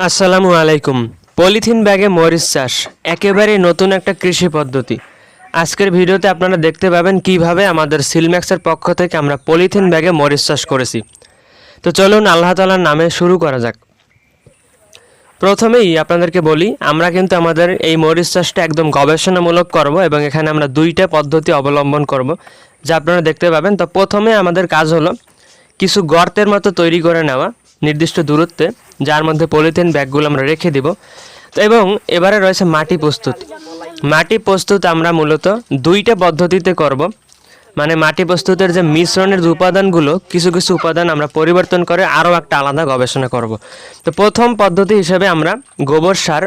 আসসালামু আলাইকুম। পলিথিন ব্যাগে মরিচ চাষ, একেবারে নতুন একটা কৃষি পদ্ধতি। আজকের ভিডিওতে আপনারা দেখতে পাবেন কীভাবে আমাদের সিলম্যাক্সের পক্ষ থেকে আমরা পলিথিন ব্যাগে মরিচ চাষ করেছি। তো চলুন, আল্লাহ তালার নামে শুরু করা যাক। প্রথমেই আপনাদেরকে বলি, আমরা কিন্তু আমাদের এই মরিচ চাষটা একদম গবেষণামূলক করব এবং এখানে আমরা দুইটা পদ্ধতি অবলম্বন করব, যা আপনারা দেখতে পাবেন। তো প্রথমে আমাদের কাজ হলো, কিছু গর্তের মতো তৈরি করে নেওয়া নির্দিষ্ট দূরত্বে। যার মধ্যে পলিথিন ব্যাগগুলো আমরা রেখে দিব। এবং এবারে রয়েছে মাটি প্রস্তুত। মাটি প্রস্তুত আমরা মূলত দুইটা পদ্ধতিতে করব। মানে মাটি প্রস্তুতের যে মিশ্রণের যে উপাদানগুলো, কিছু কিছু উপাদান আমরা পরিবর্তন করে আরও একটা আলাদা গবেষণা করব। তো প্রথম পদ্ধতি হিসেবে আমরা গোবর সার,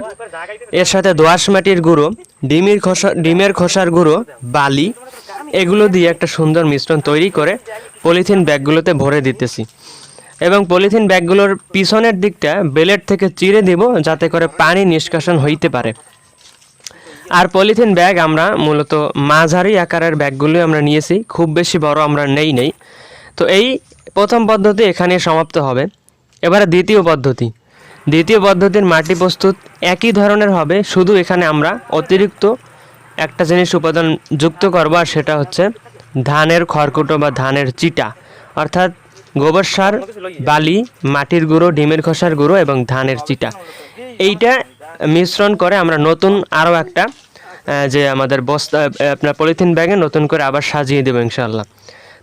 এর সাথে দোআঁশ মাটির গুঁড়ো, ডিমের খোসা, ডিমের খোসার গুঁড়ো, বালি, এগুলো দিয়ে একটা সুন্দর মিশ্রণ তৈরি করে পলিথিন ব্যাগগুলোতে ভরে দিতেছি। এবং পলিথিন ব্যাগগুলোর পিছনের দিকটা বেলেট থেকে চিরে দিব যাতে করে পানি নিষ্কাশন হইতে পারে। আর পলিথিন ব্যাগ আমরা মূলত মাঝারি আকারের ব্যাগগুলোই আমরা নিয়েছি, খুব বেশি বড় আমরা নেই নেই। তো এই প্রথম পদ্ধতি এখানে সমাপ্ত হবে। এবারে দ্বিতীয় পদ্ধতি। দ্বিতীয় পদ্ধতির মাটি প্রস্তুত একই ধরনের হবে, শুধু এখানে আমরা অতিরিক্ত একটা জিনিস উপাদান যুক্ত করব, আর সেটা হচ্ছে ধানের খড়কুটো বা ধানের চিটা। অর্থাৎ গোবর সার, বালি, মাটির গুঁড়ো, ডিমের খোসার গুঁড়ো এবং ধানের চিটা। এইটা মিশ্রণ করে আমরা নতুন আরও একটা যে আমাদের বস্তা আপনার পলিথিন ব্যাগে নতুন করে আবার সাজিয়ে দেবো ইনশাল্লাহ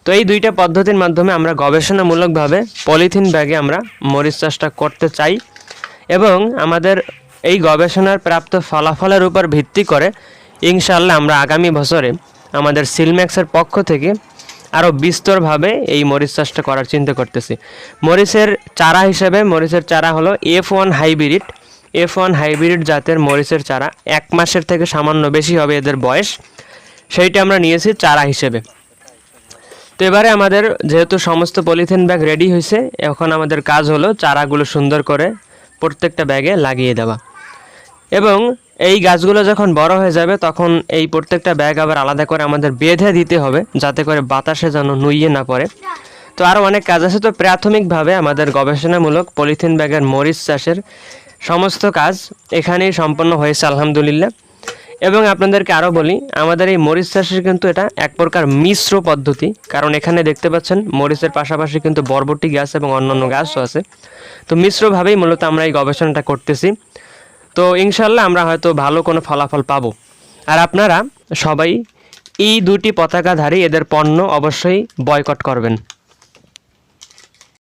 তো এই দুইটা পদ্ধতির মাধ্যমে আমরা গবেষণামূলকভাবে পলিথিন ব্যাগে আমরা মরিচ চাষটা করতে চাই এবং আমাদের এই গবেষণার প্রাপ্ত ফলাফলের উপর ভিত্তি করে ইনশাল্লাহ আমরা আগামী বছরে আমাদের সিলম্যাক্সের পক্ষ থেকে আরও বিস্তরভাবে এই মরিচ চাষটা করার চিন্তা করতেছি। মরিচের চারা হিসেবে মরিচের চারা হলো F one hybrid F one hybrid জাতের মরিচের চারা এক মাসের থেকে সামান্য বেশি হবে এদের বয়স। সেইটা আমরা নিয়েছি চারা হিসেবে। তো এবারে আমাদের যেহেতু সমস্ত পলিথিন ব্যাগ রেডি হয়েছে এখন আমাদের কাজ হলো চারাগুলো সুন্দর করে প্রত্যেকটা ব্যাগে লাগিয়ে দেওয়া। এবং এই গাছগুলো যখন বড় হয়ে যাবে, তখন এই প্রত্যেকটা ব্যাগ আবার আলাদা করে আমাদের বেঁধে দিতে হবে, যাতে করে বাতাসে যেন নুইয়ে না পড়ে। তো আরও অনেক কাজ আছে। তো প্রাথমিকভাবে আমাদের গবেষণামূলক পলিথিন ব্যাগের মরিচ চাষের সমস্ত কাজ এখানেই সম্পন্ন হয়েছে, আলহামদুলিল্লাহ। এবং আপনাদেরকে আরও বলি, আমাদের এই মরিচ চাষের কিন্তু এটা এক প্রকার মিশ্র পদ্ধতি। কারণ এখানে দেখতে পাচ্ছেন, মরিচের পাশাপাশি কিন্তু বরবটি গাছ এবং অন্যান্য গাছও আছে। তো মিশ্রভাবেই মূলত আমরা এই গবেষণাটা করতেছি। তো ইনশাল্লাহ আমরা হয়তো ভালো কোনো ফলাফল পাবো। আর আপনারা সবাই এই দুটি পতাকাধারী এদের পণ্য অবশ্যই বয়কট করবেন।